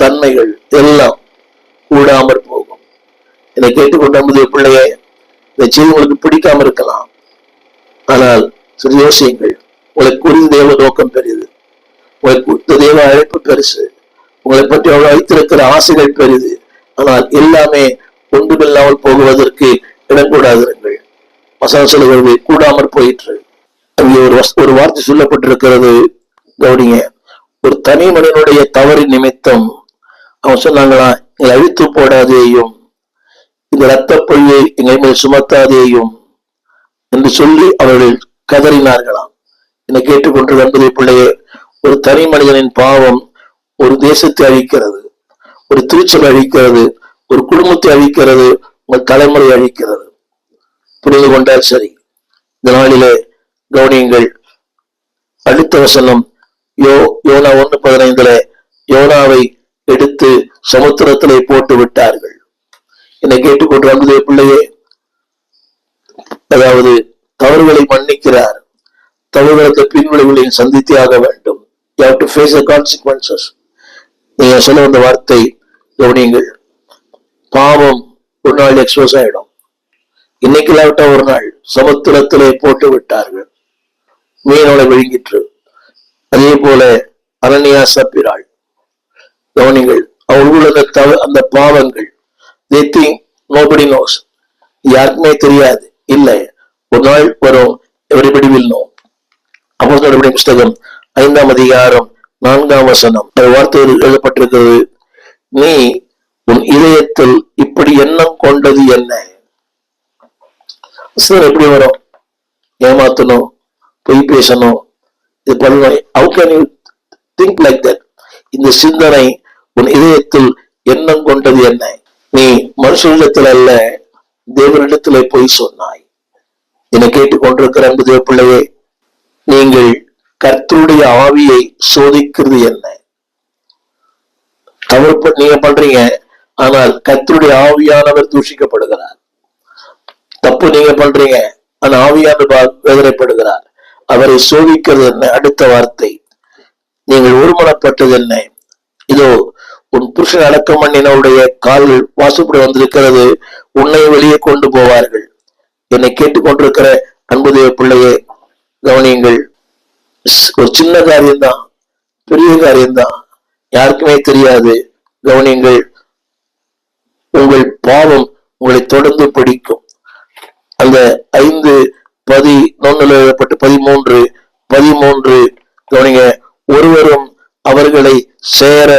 தன்மைகள் எல்லாம் கூடாமற் போகும். என்னை கேட்டுக்கொண்ட முதிய பிள்ளையே இந்த செய்தி உங்களுக்கு பிடிக்காம இருக்கலாம். ஆனால் சரி யோசியுங்கள் உங்களை குறிந்த தேவ நோக்கம் பெரியது. உங்களை குறித்த தேவ அழைப்பு பெருசு. உங்களை பற்றி அவ்வளவு வைத்திருக்கிற ஆசைகள் பெரிது ஆனால் எல்லாமே ஒன்றுமில்லாமல் போகுவதற்கு இடம் கூடாதிருங்கள். வசனம் சொல்லுகிறது கூடாமற் போயிற்று. அங்கே ஒரு ஒரு வார்த்தை சொல்லப்பட்டிருக்கிறது. கவுனிங்க ஒரு தனி மனிதனுடைய தவறின் நிமித்தம் அவன் சொன்னாங்களா எங்களை அழித்து போடாதேயும் இந்த ரத்த பொழியை எங்கள் மேல் சுமத்தாதேயும் என்று சொல்லி அவர்கள் கதறினார்களாம். என்னை கேட்டுக்கொண்டு என்பதை பிள்ளையே ஒரு தனி மனிதனின் பாவம் ஒரு தேசத்தை அழிக்கிறது ஒரு திருச்சபை அழிக்கிறது ஒரு குடும்பத்தை அழிக்கிறது உங்கள் தலைமுறை அழிக்கிறது. புரிந்து கொண்டால் சரி. இந்த நாளிலே கவனியங்கள். அடுத்த வசனம் யோ யோனா ஒன்று பதினைந்துல யோனாவை எடுத்து சமுத்திரத்திலே போட்டு விட்டார்கள். என்னை கேட்டுக்கொண்டு வந்ததே பிள்ளையே அதாவது தவறுகளை மன்னிக்கிறார். தவறுகளுக்கு பின்விளைவுகளையும் சந்தித்தே ஆக வேண்டும். You have to face the consequences நீங்க சொல்ல வந்த வார்த்தை கவனியுங்கள். பாவம் ஒரு நாள் எக்ஸ்போஸ் ஆயிடும். இன்னைக்கு இல்லாவிட்டா ஒரு நாள் சமுத்திரத்திலே போட்டு விட்டார்கள். மீனோட விழுங்கிற்று. அதே போல அரண்யா சப்பிராள் கவனிங்கள் அவர்கள் அந்த தவ அந்த பாவங்கள் தே திங் நோபடி நோஸ் யாருக்குமே தெரியாது இல்லை. ஒரு நாள் வரும் எவரிபடி வில் நோ அப்போ புஸ்தகம் ஐந்தாம் அதிகாரம் நான்காம் வசனம். வார்த்தையில் எழுதப்பட்டிருக்கிறது. நீ உன் இதயத்தில் இப்படி எண்ணம் கொண்டது என்ன? சார் எப்படி வரும்? ஏமாத்தணும் பொய் பேசணும். இது பண்ணணும் how can you think like that இந்த சிந்தனை உன் இதயத்தில் எண்ணம் கொண்டது என்ன? நீ மனுஷனிடத்தில் அல்ல தேவனிடத்திலே போய் சொன்னாய். என்னை கேட்டுக்கொண்டிருக்கிற அன்பு தேவ பிள்ளையே நீங்கள் கர்த்தருடைய ஆவியை சோதிக்கிறது என்ன? தவறு நீங்க பண்றீங்க ஆனால் கர்த்தருடைய ஆவியானவர் தூஷிக்கப்படுகிறார். தப்பு நீங்க பண்றீங்க ஆனா ஆவியானவர் வேதனைப்படுகிறார். அவரை சோதிக்கிறது என்ன? அடுத்த வார்த்தை. நீங்கள் ஒருமனப்பட்டது என்ன? இதோ உன் புருஷன் அடக்கம் பண்ணினவுடைய கால்கள் வாசுப்படி வந்திருக்கிறது உன்னை வெளியே கொண்டு போவார்கள். என்னை கேட்டுக்கொண்டிருக்கிற அன்புதேவ பிள்ளையே கவனியுங்கள். ஒரு சின்ன காரியம்தான் பெரிய காரியம்தான் யாருக்குமே தெரியாது. கவனியுங்கள் உங்கள் பாவம் உங்களை தொடர்ந்து பிடிக்கும். அந்த ஐந்து பதி நொன்னுல எழுதப்பட்டு பதிமூன்று பதிமூன்று கவனிங்க ஒருவரும் அவர்களை சேர